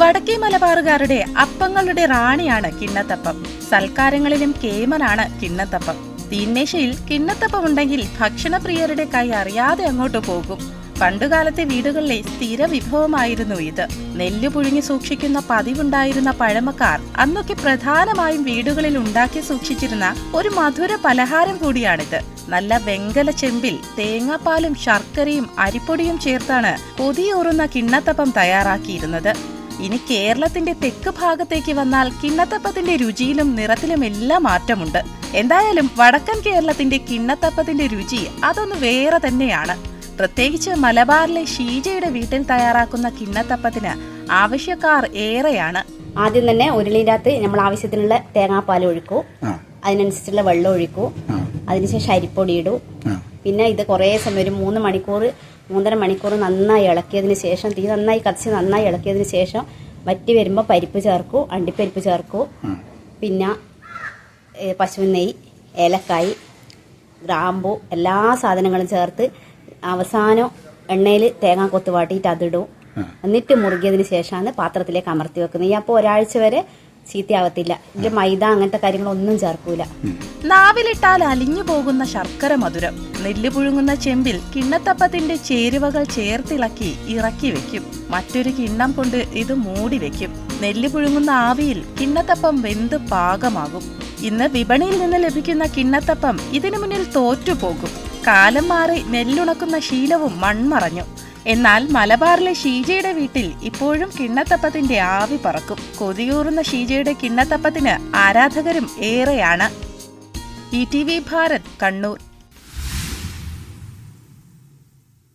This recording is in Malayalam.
വടക്കേ മലബാറുകാരുടെ അപ്പങ്ങളുടെ റാണിയാണ് കിണ്ണത്തപ്പം. സൽക്കാരങ്ങളിലും കേമനാണ് കിണ്ണത്തപ്പം. തീന്മേശയിൽ കിണ്ണത്തപ്പം ഉണ്ടെങ്കിൽ ഭക്ഷണപ്രിയരുടെ കൈ അറിയാതെ അങ്ങോട്ട് പോകും. പണ്ടുകാലത്തെ വീടുകളിലെ സ്ഥിര വിഭവമായിരുന്നു ഇത്. നെല്ല് പുഴുങ്ങി സൂക്ഷിക്കുന്ന പതിവുണ്ടായിരുന്ന പഴമക്കാർ അന്നൊക്കെ പ്രധാനമായും വീടുകളിൽ ഉണ്ടാക്കി സൂക്ഷിച്ചിരുന്ന ഒരു മധുര പലഹാരം കൂടിയാണിത്. നല്ല വെങ്കല ചെമ്പിൽ തേങ്ങാപ്പാലും ശർക്കരയും അരിപ്പൊടിയും ചേർത്താണ് കൊതിയൂറുന്ന കിണ്ണത്തപ്പം തയ്യാറാക്കിയിരുന്നത്. ഇനി കേരളത്തിന്റെ തെക്ക് ഭാഗത്തേക്ക് വന്നാൽ കിണ്ണത്തപ്പത്തിന്റെ രുചിയിലും നിറത്തിലും എല്ലാം മാറ്റമുണ്ട്. എന്തായാലും വടക്കൻ കേരളത്തിന്റെ കിണ്ണത്തപ്പത്തിന്റെ രുചി അതൊന്ന് വേറെ തന്നെയാണ്. പ്രത്യേകിച്ച് മലബാറിലെ ഷീജയുടെ വീട്ടിൽ തയ്യാറാക്കുന്ന കിണ്ണത്തപ്പത്തിന് ആവശ്യക്കാർ ഏറെയാണ്. ആദ്യം തന്നെ ഉരുളിയിലകത്ത് നമ്മൾ ആവശ്യത്തിനുള്ള തേങ്ങാപ്പാൽ ഒഴിക്കൂ. അതിനനുസരിച്ചുള്ള വെള്ളം ഒഴിക്കൂ. അതിനുശേഷം അരിപ്പൊടി ഇടൂ. പിന്നെ ഇത് കുറേ സമയം ഒരു മൂന്ന് മണിക്കൂർ മൂന്നര മണിക്കൂർ നന്നായി ഇളക്കിയതിന് ശേഷം തീ നന്നായി കത്തിച്ച് നന്നായി ഇളക്കിയതിന് ശേഷം വറ്റി വരുമ്പോൾ പരിപ്പ് ചേർക്കൂ അണ്ടിപ്പരിപ്പ് ചേർക്കൂ. പിന്നെ പശു നെയ്യ് ഏലക്കായി ഗ്രാമ്പു എല്ലാ സാധനങ്ങളും ചേർത്ത് അവസാനം എണ്ണയിൽ തേങ്ങ കൊത്തു വാട്ടിയിട്ട് അതിടും. എന്നിട്ട് മുറുകിയതിന് ശേഷമാണ് പാത്രത്തിലേക്ക് അമർത്തി വെക്കുന്നത്. ഈ അപ്പോൾ ഒരാഴ്ച വരെ ചീത്തയാവത്തില്ല. ഇതിൽ മൈദ അങ്ങനത്തെ കാര്യങ്ങളൊന്നും ചേർക്കൂല. നാവിലിട്ടാൽ അലിഞ്ഞു പോകുന്ന ശർക്കര മധുരം. നെല്ല് പുഴുങ്ങുന്ന ചെമ്പിൽ കിണ്ണത്തപ്പത്തിന്റെ ചേരുവകൾ ചേർത്തിളക്കി ഇറക്കി വെക്കും. മറ്റൊരു കിണ്ണം കൊണ്ട് ഇത് മൂടി വെക്കും. നെല്ല് പുഴുങ്ങുന്ന ആവിയിൽ കിണ്ണത്തപ്പം വെന്ത് പാകമാകും. ഇന്ന് വിപണിയിൽ നിന്ന് ലഭിക്കുന്ന കിണ്ണത്തപ്പം ഇതിനു മുന്നിൽ തോറ്റുപോകും. കാലം മാറി നെല്ലുണക്കുന്ന ശീലവും മൺമറഞ്ഞു. എന്നാൽ മലബാറിലെ ഷീജയുടെ വീട്ടിൽ ഇപ്പോഴും കിണ്ണത്തപ്പത്തിന്റെ ആവി പറക്കും. കൊതിയൂറുന്ന ഷീജയുടെ കിണ്ണത്തപ്പത്തിന് ആരാധകരും ഏറെയാണ്. E T V Bharat Kannur.